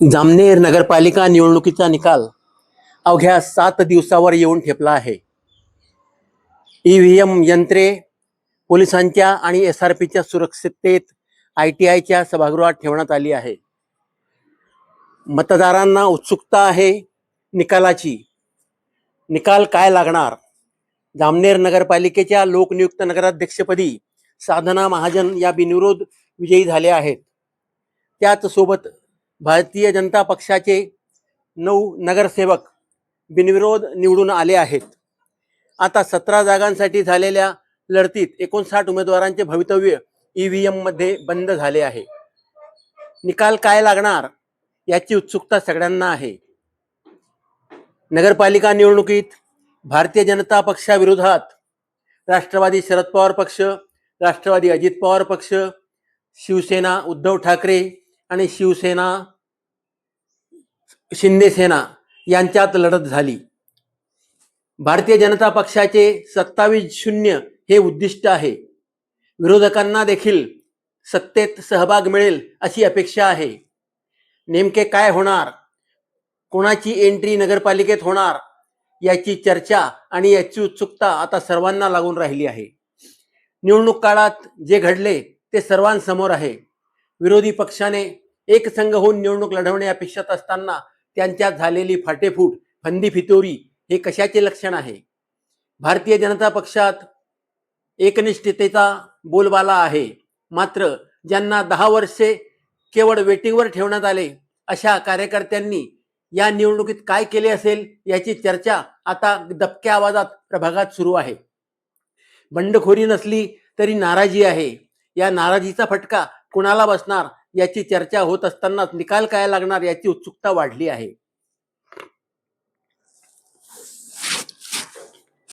जामनेर नगरपालिका निवडणुकीचा निकाल अवघ्या सात दिवसावर येऊन ठेपला आहे. ई व्ही एम यंत्रे पोलिसांच्या आणि एस आर पीच्या सुरक्षिततेत आय टी आयच्या सभागृहात ठेवण्यात आली आहे. मतदारांना उत्सुकता आहे निकालाची. निकाल काय लागणार? जामनेर नगरपालिकेच्या लोकनियुक्त नगराध्यक्षपदी साधना महाजन या बिनविरोध विजयी झाल्या आहेत. त्याच सोबत भारतीय जनता पक्षाचे नऊ नगरसेवक बिनविरोध निवडून आले आहेत. आता सतरा जागांसाठी झालेल्या लढतीत एकोणसाठ उमेदवारांचे भवितव्य ई व्ही एममध्ये बंद झाले आहे. निकाल काय लागणार याची उत्सुकता सगळ्यांना आहे. नगरपालिका निवडणुकीत भारतीय जनता पक्षाविरोधात राष्ट्रवादी शरद पवार पक्ष राष्ट्रवादी अजित पवार पक्ष शिवसेना उद्धव ठाकरे आणि शिवसेना शिंदेसेना यांच्यात लढत झाली. भारतीय जनता पक्षाचे सत्तावीस शून्य हे उद्दिष्ट आहे. विरोधकांना देखील सत्तेत सहभाग मिळेल अशी अपेक्षा आहे. नेमके काय होणार? कोणाची एंट्री नगरपालिकेत होणार? याची चर्चा आणि याची उत्सुकता आता सर्वांना लागून राहिली आहे. निवडणूक काळात जे घडले ते सर्वांसमोर आहे. विरोधी पक्षाने एक संघ होऊन निवडणूक लढवणे अपेक्षित असताना त्यांच्यात झालेली फाटेफूट फंदी फितोरी हे कशाचे लक्षण आहे? भारतीय जनता पक्षात एकनिष्ठतेचा बोलबाला आहे. मात्र ज्यांना दहा वर्षे केवळ वेटिंगवर ठेवण्यात आले अशा कार्यकर्त्यांनी या निवडणुकीत काय केले असेल याची चर्चा आता दबक्या आवाजात प्रभागात सुरू आहे. बंडखोरी नसली तरी नाराजी आहे. या नाराजीचा फटका कुणाला बसणार याची चर्चा होत असतानाच निकाल काय लागणार याची उत्सुकता वाढली आहे.